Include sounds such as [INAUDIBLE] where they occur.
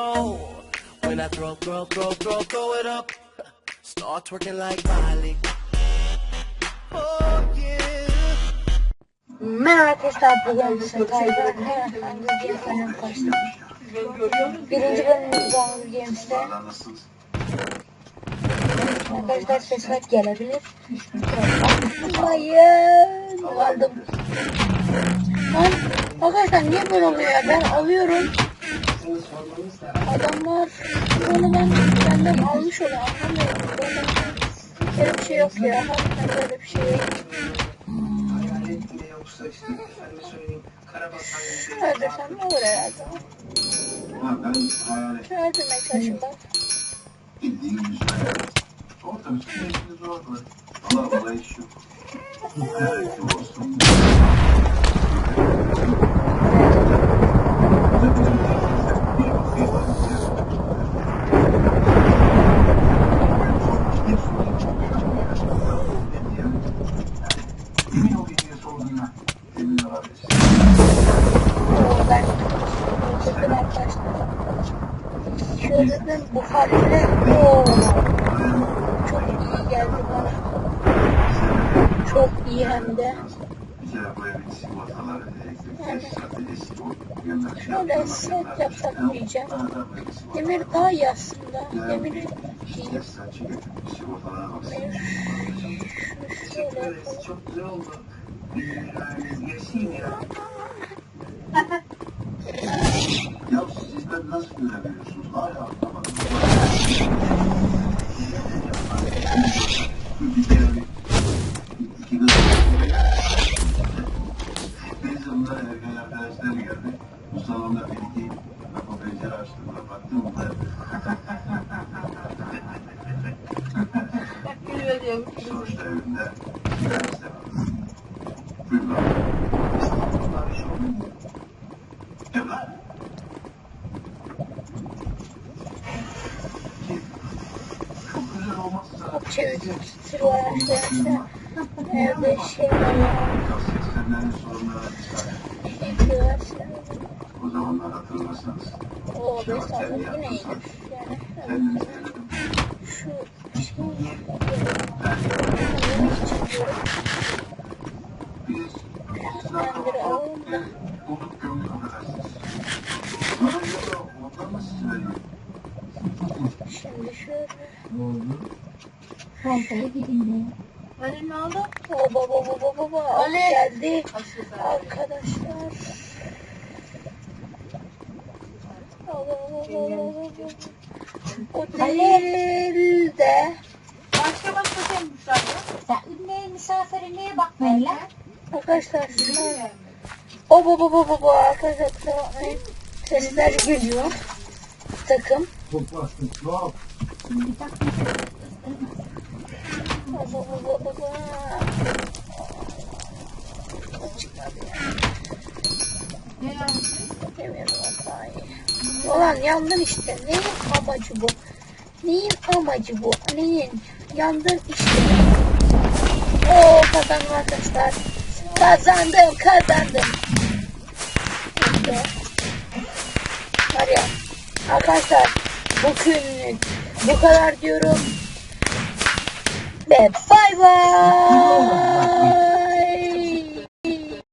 When I throw, throw, throw, throw, throw it up, start twerking like Miley. Oh yeah. Merhaba arkadaşlar bugün Skype'da Hunger Games'den karşıladım. Birinci bölümümüz Hunger. Arkadaşlar sesler gelebilir. Hayır. Aldım. Lan arkadaşlar niye böyle oluyor? Ben alıyorum. Adamlar onu ben benden almış oluyor. Anlamıyorum. Böyle, bir şey yok ya. Harbiden böyle bir şey yok. Desem ne olur herhalde. Demek taşımda. bildiğin yüz hayalet. Orta bir şey işiniz zor mu? Allah olay iş yok. [LAUGHS] Bakın arkadaşlar. Şöyle dedim bu haliyle oo, çok iyi geldi bana. Çok iyi hem de. Şey Şöyle set yapsak şey diyeceğim. Demir daha iyi aslında. Yani Demir iyi. baksın. Şöyle yapalım. Çok güzel oldu. Yani yaşayayım ya. Ya siz ben nasıl görebiliyorsunuz? Hala anlamadım. Bir kere bir iki kız Biz onlar ergen arkadaşlar geldi. Bu salonda bir iki kapı pencere açtılar. Baktım bunlar. Sonuçta evinde kendisi de var. Bir şey oldu mu? Evlat. Çok güzel olmazsa. Çok çevik sır var arkadaşlar. Evde şey var ya. Seslenmenin sorunlara dikkat edin. Yapıyorlar. O zamanlar hatırlarsanız. O Şevval mesela kendi bu neydi? yaptıysak Yani kendimiz denedim. şu şey Ben yemek için diyorum. biz sizden kapatalım. Bulduk gömdük affedersiniz. Bana ya da ondan mı siz veriyor? Fazlaya gidin Ali ne oldu? O baba baba baba Ali geldi. Arkadaşlar. Allah Allah Allah Allah. O değil de. Başka başka sen Sen ünlü misafirine bak böyle. Arkadaşlar o baba baba baba arkadaşlar sesler geliyor. Takım. Şimdi bak Baba baba baba. Çıkmadı vallahi. Ulan yandın işte. Neyin amacı bu? Neyin amacı bu? Neyin? Yandın işte. Oo kazandım arkadaşlar. Kazandım kazandım. İşte. Var ya. Arkadaşlar bugünlük bu kadar diyorum. Ve bay bay.